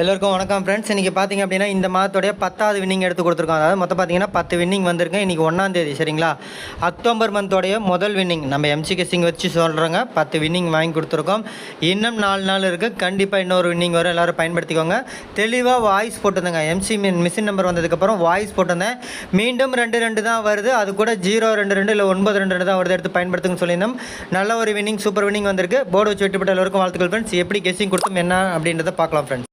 எல்லோருக்கும் வணக்கம் ஃப்ரெண்ட்ஸ் இன்றைக்கி பார்த்தீங்க அப்படின்னா இந்த மாதத்துடைய பத்தாவது வின்னிங் எடுத்து கொடுத்துருக்கோம் அதாவது மொத்தம் பார்த்தீங்கன்னா பத்து வின்னிங் வந்திருக்கு. இன்றைக்கி ஒன்றாந்தேதி சரிங்களா? அக்டோபர் மந்தோடைய முதல் வின்னிங் நம்ம எம்சி கெஸ்ஸிங் வச்சு சொல்கிறோங்க பத்து வின்னிங் வாங்கி கொடுத்துருக்கோம். இன்னும் நாலு நாள் இருக்குது கண்டிப்பாக இன்னொரு வின்னிங் வரும். எல்லோரும் பயன்படுத்திக்கோங்க. தெளிவாக வாய்ஸ் போட்டிருந்தேங்க. எம்சி மிஷின் நம்பர் வந்ததுக்கப்புறம் வாய்ஸ் போட்டிருந்தேன். மீண்டும் ரெண்டு ரெண்டு தான் வருது. அது கூட ஜீரோ ரெண்டு ரெண்டு இல்லை ஒன்பது ரெண்டு ரெண்டு தான் வருது. எடுத்து பயன்படுத்துங்க சொல்லியிருந்தோம். நல்ல ஒரு வின்னிங் சூப்பர் வின்னிங் வந்திருக்கு. போர்டு வச்சு வெட்டிப்பட்ட எல்லோருக்கும் வாழ்த்துக்கள் ஃப்ரெண்ட்ஸ் எப்படி கெஸ்ஸிங் கொடுத்தோம் என்ன அப்படின்றத பார்க்கலாம் friends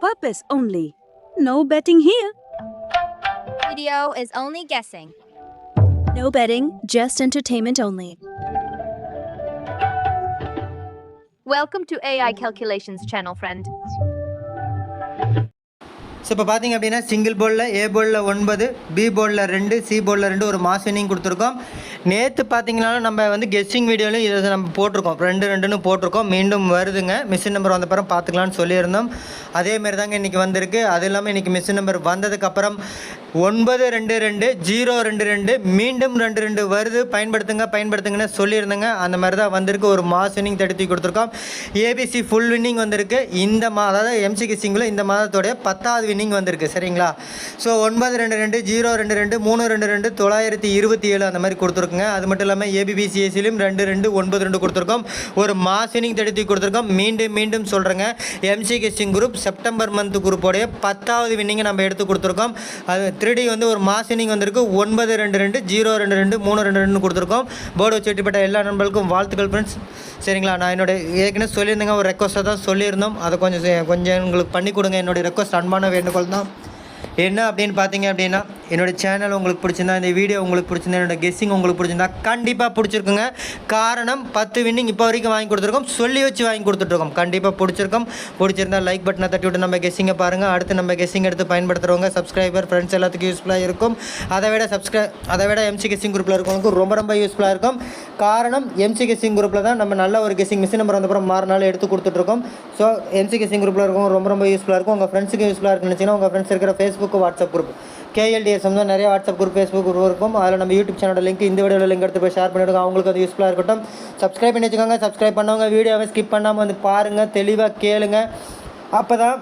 Purpose only. No betting here. Video is only guessing. No betting, just entertainment only. Welcome to AI Calculations channel, friend. So இப்போ பார்த்தீங்க அப்படின்னா சிங்கிள் போலில் ஏ போர்டில் ஒன்பது பி போர்டில் ரெண்டு சி போர்டில் ரெண்டு ஒரு மாஸ் வினிங் கொடுத்துருக்கோம். நேற்று பார்த்தீங்கனாலும் நம்ம வந்து கெஸ்டிங் வீடியோலையும் இதை நம்ம போட்டிருக்கோம். ரெண்டு ரெண்டுன்னு போட்டிருக்கோம். மீண்டும் வருதுங்க. மிஷின் நம்பர் வந்த பார்த்துக்கலான்னு சொல்லியிருந்தோம். அதேமாரி தாங்க இன்றைக்கி வந்திருக்கு. அது இல்லாமல் இன்றைக்கி மிஷின் நம்பர் வந்ததுக்கப்புறம் ஒன்பது ரெண்டு ரெண்டு ஜீரோ ரெண்டு ரெண்டு மீண்டும் ரெண்டு ரெண்டு வருது. பயன்படுத்துங்க பயன்படுத்துங்கன்னு சொல்லியிருந்தேங்க. அந்த மாதிரி தான் வந்திருக்கு. ஒரு மாஸ் வின்னிங் தடுத்து கொடுத்துருக்கோம். ஏபிசி ஃபுல் வின்னிங் வந்திருக்கு. இந்த மா அதாவது எம்சிகி சிங்கில் இந்த மாதத்தோடைய பத்தாவது வின்னிங் வந்திருக்கு. சரிங்களா? ஸோ ஒன்பது ரெண்டு ரெண்டு ஜீரோ ரெண்டு ரெண்டு மூணு ரெண்டு ரெண்டு தொள்ளாயிரத்தி இருபத்தி ஏழு அந்த மாதிரி கொடுத்துருக்குங்க. அது மட்டும் இல்லாமல் ஏபிபிசிஎஸ்சிலையும் ரெண்டு ரெண்டு ஒன்பது ரெண்டு கொடுத்துருக்கோம். ஒரு மாஸ் வின்னிங் தடுத்தி கொடுத்துருக்கோம். மீண்டும் மீண்டும் சொல்கிறேங்க எம்சிகி சிங் குரூப் செப்டம்பர் மந்த் குரூப்போடைய பத்தாவது வின்னிங்கை நம்ம எடுத்து கொடுத்துருக்கோம். அது த்ரீ வந்து ஒரு மாஸ் வந்திருக்கு. ஒன்பது ரெண்டு ரெண்டு ஜீரோ ரெண்டு ரெண்டு மூணு ரெண்டு ரெண்டு கொடுத்துருக்கோம். போர்டு வச்சு வெட்டிப்பட்ட எல்லா நண்பர்களுக்கும் வாழ்த்துக்கள் ஃப்ரெண்ட்ஸ் சரிங்களா? நான் என்னோட ஏற்கனவே சொல்லியிருந்தேங்க. ஒரு ரெக்வஸ்ட்டாக தான் சொல்லியிருந்தோம். அதை கொஞ்சம் கொஞ்சம் எங்களுக்கு பண்ணி கொடுங்க. என்னுடைய ரெக்வஸ்ட் அன்பான வேண்டுகோள் தான். என்ன அப்படின்னு பார்த்தீங்க அப்படின்னா என்னோட சேனல் உங்களுக்கு பிடிச்சிருந்தா இந்த வீடியோ உங்களுக்கு பிடிச்சிருந்தா என்னோட கெஸ்ஸிங் உங்களுக்கு பிடிச்சிருந்தா கண்டிப்பாக பிடிச்சிருக்குங்க. காரணம் பத்து வின்னிங் இப்போ வரைக்கும் வாங்கி கொடுத்துருக்கோம். சொல்லி வச்சு வாங்கி கொடுத்துட்ருக்கோம். கண்டிப்பாக பிடிச்சிருக்கோம். பிடிச்சிருந்தா லைக் பட்டனை தட்டி விட்டு நம்ம கெஸ்ஸிங்கை பாருங்கள் அடுத்து நம்ம கெஸ்ஸிங் எடுத்து பயன்படுத்துகிறவங்க சப்ஸ்கிரைபர் ஃப்ரெண்ட்ஸ் எல்லாத்துக்கும் யூஸ்ஃபுல்லாக இருக்கும். அதை விட சப்ஸ்கிரை அதை விட எம்சி கெஸ்ஸிங் குரூப்பில் இருக்கவங்களுக்கு ரொம்ப ரொம்ப யூஸ்ஃபுல்லாக இருக்கும். காரணம் எம்சி கெஸ்ஸிங் குரூப்பில் தான் நம்ம நல்ல ஒரு கெஸ்ஸிங் மிஷின் நம்பர் வந்தப்புறம் மாறினாலும் எடுத்து கொடுத்துட்ருக்கோம். ஸோ எம்சி கெஸ்ஸிங் குரூப்பில் இருக்கவங்க ரொம்ப ரொம்ப யூஸ்ஃபுல்லாக இருக்கும். உங்கள் ஃப்ரெண்ட்ஸுக்கு யூஸ்ஃபுல்லாக இருக்குன்னு நினச்சிங்கன்னா உங்கள் ஃப்ரெண்ட்ஸ் இருக்கிற ஃபேஸ்புக் வாட்ஸ்அப் குரூப் கேஎல்டிஎஸ் தான் நிறைய வாட்ஸ்அப் குரூப் ஃபேஸ்புக் குரூப் இருக்கும். அதில் நம்ம யூடியூப் சேனலோட லிங்க் இந்த வீடியோவில் லிங்க் எடுத்து போய் ஷேர் பண்ணிவிடுங்க அவங்களுக்கு அது யூஸ்ஃபுல்லாக இருக்கட்டும். சப்ஸ்கிரைப் பண்ணி வச்சுக்கோங்க. சப்ஸ்கிரைப் பண்ணவங்க வீடியோவை ஸ்கிப் பண்ணாமல் வந்து பாருங்கள் தெளிவாக கேளுங்க. அப்போ தான்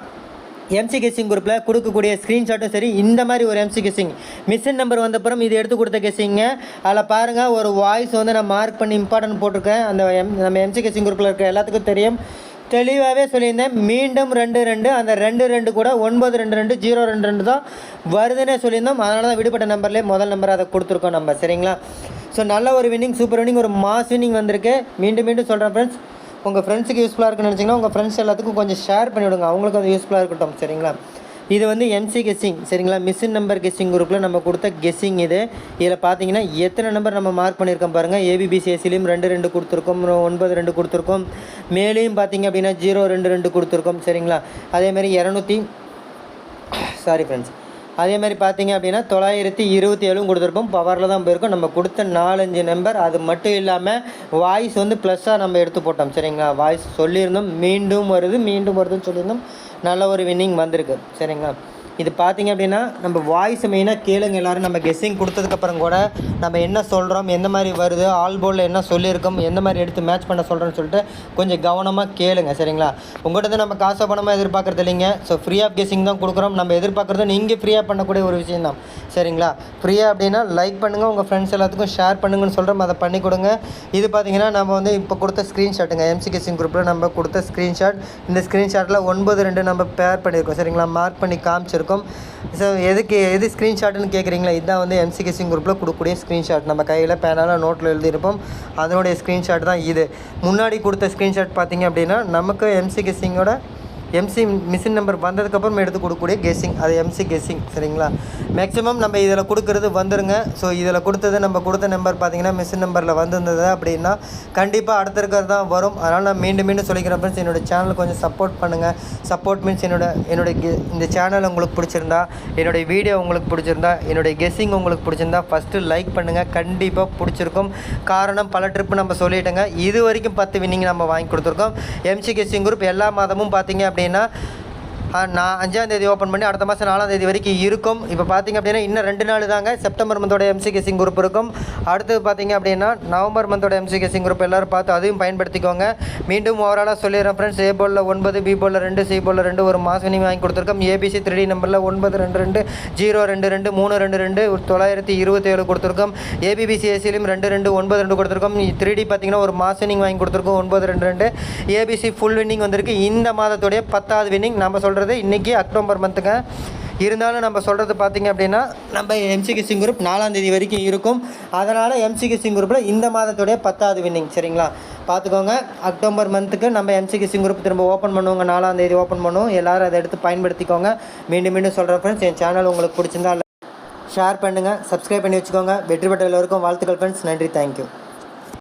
எம்சி கெஸ்ஸிங் குரூப்பில் கொடுக்கக்கூடிய ஸ்க்ரீன்ஷாட்டும் சரி இந்த மாதிரி ஒரு எம்சி கெஸ்ஸிங் மிஷின் நம்பர் வந்தப்புறம் இது எடுத்து கொடுத்த கெஸ்ஸிங்க அதில் பாருங்கள் ஒரு வாய்ஸ் வந்து நான் மார்க் பண்ணி இம்பார்ட்டன்ட் போட்டிருக்கேன். அந்த எம் நம்ம எம்சி கெஸ்ஸிங் குரூப்பில் இருக்க எல்லாத்துக்கும் தெரியும். தெளிவாகவே சொல்லியிருந்தேன். மீண்டும் ரெண்டு ரெண்டு அந்த ரெண்டு ரெண்டு கூட ஒன்பது ரெண்டு ரெண்டு ஜீரோ ரெண்டு ரெண்டு தான் வருதுன்னே சொல்லியிருந்தோம். அதனால தான் விடுபட்ட நம்பர்லேயே முதல் நம்பர் அதை கொடுத்துருக்கோம் நம்ம. சரிங்களா? ஸோ நல்ல ஒரு வின்னிங் சூப்பர் வின்னிங் ஒரு மாஸ் வின்னிங் வந்திருக்கு. மீண்டும் மீண்டும் சொல்கிறேன் ஃப்ரெண்ட்ஸ் உங்கள் ஃப்ரெண்ட்ஸுக்கு யூஸ்ஃபுல்லாக இருக்குன்னு நினச்சிங்கன்னா உங்கள் ஃப்ரெண்ட்ஸ் எல்லாத்துக்கும் கொஞ்சம் ஷேர் பண்ணிவிடுங்க. அவங்களுக்கு அது யூஸ்ஃபுல்லாக இருக்கட்டும். சரிங்களா? இது வந்து எம்சி கெஸ்ஸிங் சரிங்களா? மிஷின் நம்பர் கெஸ்ஸிங் குரூப்பில் நம்ம கொடுத்த கெஸ்ஸிங் இது. இதில் பார்த்தீங்கன்னா எத்தனை நம்பர் நம்ம மார்க் பண்ணியிருக்கோம் பாருங்கள் ஏபிபிசிஎஸ்சிலையும் ரெண்டு ரெண்டு கொடுத்துருக்கோம். ஒன்பது ரெண்டு கொடுத்துருக்கோம். மேலேயும் பார்த்தீங்க அப்படின்னா ஜீரோ ரெண்டு ரெண்டு கொடுத்துருக்கோம் சரிங்களா? அதேமாதிரி இரநூத்தி சாரி ஃப்ரெண்ட்ஸ் அதே மாதிரி பார்த்தீங்க அப்படின்னா தொள்ளாயிரத்தி இருபத்தி ஏழும் கொடுத்துருப்போம் பவரில் தான் போயிருக்கோம். நம்ம கொடுத்த நாலஞ்சு நம்பர் அது மட்டும் இல்லாமல் வாய்ஸ் வந்து ப்ளஸ்ஸாக நம்ம எடுத்து போட்டோம் சரிங்களா? வாய்ஸ் சொல்லியிருந்தோம் மீண்டும் வருது மீண்டும் வருதுன்னு சொல்லியிருந்தோம். நல்ல ஒரு வின்னிங் வந்திருக்கு. சரிங்களா? இது பார்த்தீங்க அப்படின்னா நம்ம வாய்ஸ் மெயினாக கேளுங்க எல்லாரும். நம்ம கெஸ்ஸிங் கொடுத்ததுக்கப்புறம் கூட நம்ம என்ன சொல்கிறோம் எந்த மாதிரி வருது ஆல் போலில் என்ன சொல்லியிருக்கோம் எந்த மாதிரி எடுத்து மேட்ச் பண்ண சொல்கிறோன்னு சொல்லிட்டு கொஞ்சம் கவனமாக கேளுங்க சரிங்களா? உங்கள்கிட்ட இருந்து நம்ம காசோ பணமாக எதிர்பார்க்குறது இல்லைங்க. ஸோ ஃப்ரீ ஆஃப் கெஸ்ஸிங் தான் கொடுக்குறோம். நம்ம எதிர்பார்க்குறது நீங்கள் ஃப்ரீயாக பண்ணக்கூடிய ஒரு விஷயம் தான். சரிங்களா? ஃப்ரீயாக அப்படின்னா லைக் பண்ணுங்கள் உங்கள் ஃப்ரெண்ட்ஸ் எல்லாத்துக்கும் ஷேர் பண்ணுங்கன்னு சொல்கிறோம் அதை பண்ணி கொடுங்க. இது பார்த்தீங்கன்னா நம்ம வந்து இப்போ கொடுத்த ஸ்க்ரீன்ஷாட்டுங்க எம்சி கெஸ்ஸிங் குரூப்பில் நம்ம கொடுத்த ஸ்க்ரீன்ஷாட் இந்த ஸ்க்ரீன்ஷாட்டில் ஒன்பது ரெண்டு நம்ம பேர் பண்ணியிருக்கோம் சரிங்களா? மார்க் பண்ணி காமிச்சிருக்கோம். ஸோ எதுக்கு எது ஸ்க்ரீன்ஷாட்டுன்னு கேட்குறீங்களா இதுதான் வந்து எம்சி குரூப்பில் கொடுக்கக்கூடிய ஸ்க்ரீன்ஷாட் நம்ம கையில் பேனாலாக நோட்டில் எழுதியிருப்போம். அதனுடைய ஸ்க்ரீன்ஷாட் தான் இது. முன்னாடி கொடுத்த ஸ்க்ரீன்ஷாட் பார்த்தீங்க அப்படின்னா நமக்கு எம்சி எம்சி மிஷின் நம்பர் வந்ததுக்கப்புறம் எடுத்து கொடுக்கக்கூடிய கெஸ்ஸிங் அது எம்சி கெஸ்ஸிங் சரிங்களா? மேக்ஸிமம் நம்ம இதில் கொடுக்குறது வந்துருங்க. ஸோ இதில் கொடுத்தது நம்ம கொடுத்த நம்பர் பார்த்தீங்கன்னா மிஷின் நம்பரில் வந்திருந்தது அப்படின்னா கண்டிப்பாக அடுத்த இருக்கிறது தான் வரும். அதனால் நான் மீண்டும் மீண்டும் சொல்லிக்கிறேன் ஃப்ரெண்ட்ஸ் என்னோட சேனல் கொஞ்சம் சப்போர்ட் பண்ணுங்கள் சப்போர்ட் மீன்ஸ் என்னோட என்னுடைய இந்த சேனல் உங்களுக்கு பிடிச்சிருந்தா என்னுடைய வீடியோ உங்களுக்கு பிடிச்சிருந்தா என்னுடைய கெஸ்ஸிங் உங்களுக்கு பிடிச்சிருந்தா ஃபஸ்ட்டு லைக் பண்ணுங்கள் கண்டிப்பாக பிடிச்சிருக்கும். காரணம் பல ட்ரிப்பு நம்ம சொல்லிட்டேங்க. இது வரைக்கும் பத்து வின்னிங் நம்ம வாங்கி கொடுத்துருக்கோம். எம்சி கெஸ்ஸிங் குரூப் எல்லா மாதமும் பார்த்தீங்க அப்படின்னா ஆ, நான் அஞ்சாம் தேதி ஓப்பன் பண்ணி அடுத்த மாதம் நாலாம் தேதி வரைக்கும் இருக்கும். இப்போ பார்த்தீங்க அப்படின்னா இன்னும் ரெண்டு நாள் தாங்க செப்டம்பர் மந்தோட எம்சி கேசிங் குரூப் இருக்கும். அடுத்தது பார்த்தீங்க அப்படின்னா நவம்பர் மந்தோட எம்சி கேசிங் குரூப் எல்லாரும் பார்த்து அதையும் பயன்படுத்திக்கோங்க. மீண்டும் ஓவராலாக சொல்லிடுறேன் ஃப்ரெண்ட்ஸ் ஏ போலில் ஒன்பது பி போலில் ரெண்டு சி போலில் ரெண்டு ஒரு மாதம் நீங்கள் வாங்கி கொடுத்துருக்கோம். ஏபிசி த்ரீ நம்பரில் ஒன்பது ரெண்டு ரெண்டு ஜீரோ ரெண்டு ரெண்டு மூணு ரெண்டு ரெண்டு ஒரு தொள்ளாயிரத்தி இருபத்தேழு கொடுத்துருக்கோம். ஏபிபிசி ஏசிலையும் ரெண்டு ரெண்டு ஒன்பது ரெண்டு கொடுத்துருக்கோம். த்ரீ டி பார்த்தீங்கன்னா ஒரு மாதம் நீங்கள் வாங்கி கொடுத்துருக்கோம். ஒன்பது ரெண்டு ரெண்டு. ஏபிசி ஃபுல் வின்னிங் வந்திருக்கு. இந்த மாதத்துடைய பத்தாவது வின்னிங் நம்ம சொல்கிற சொல்கிறது இன்றைக்கி அக்டோபர் மந்த்துங்க இருந்தாலும் நம்ம சொல்கிறது பார்த்தீங்க அப்படின்னா நம்ம எம்சிகே சிங் குரூப் நாலாம் தேதி வரைக்கும் இருக்கும். அதனால் எம்சிகே சிங் குரூப்பில் இந்த மாதத்துடைய பத்தாவது வின்னிங் சரிங்களா? பார்த்துக்கோங்க அக்டோபர் மந்த்துக்கு நம்ம எம்சிகே சிங் குரூப் திரும்ப ஓப்பன் பண்ணுவோங்க. நாலாம் தேதி ஓப்பன் பண்ணுவோம். எல்லோரும் அதை எடுத்து பயன்படுத்திக்கோங்க. மீண்டும் மீண்டும் சொல்கிற ஃப்ரெண்ட்ஸ் என் சேனல் உங்களுக்கு பிடிச்சிருந்தா ஷேர் பண்ணுங்கள் சப்ஸ்கிரைப் பண்ணி வச்சுக்கோங்க. வெற்றி பெற்ற எல்லோருக்கும் வாழ்த்துக்கள் ஃப்ரெண்ட்ஸ் நன்றி. தேங்க்யூ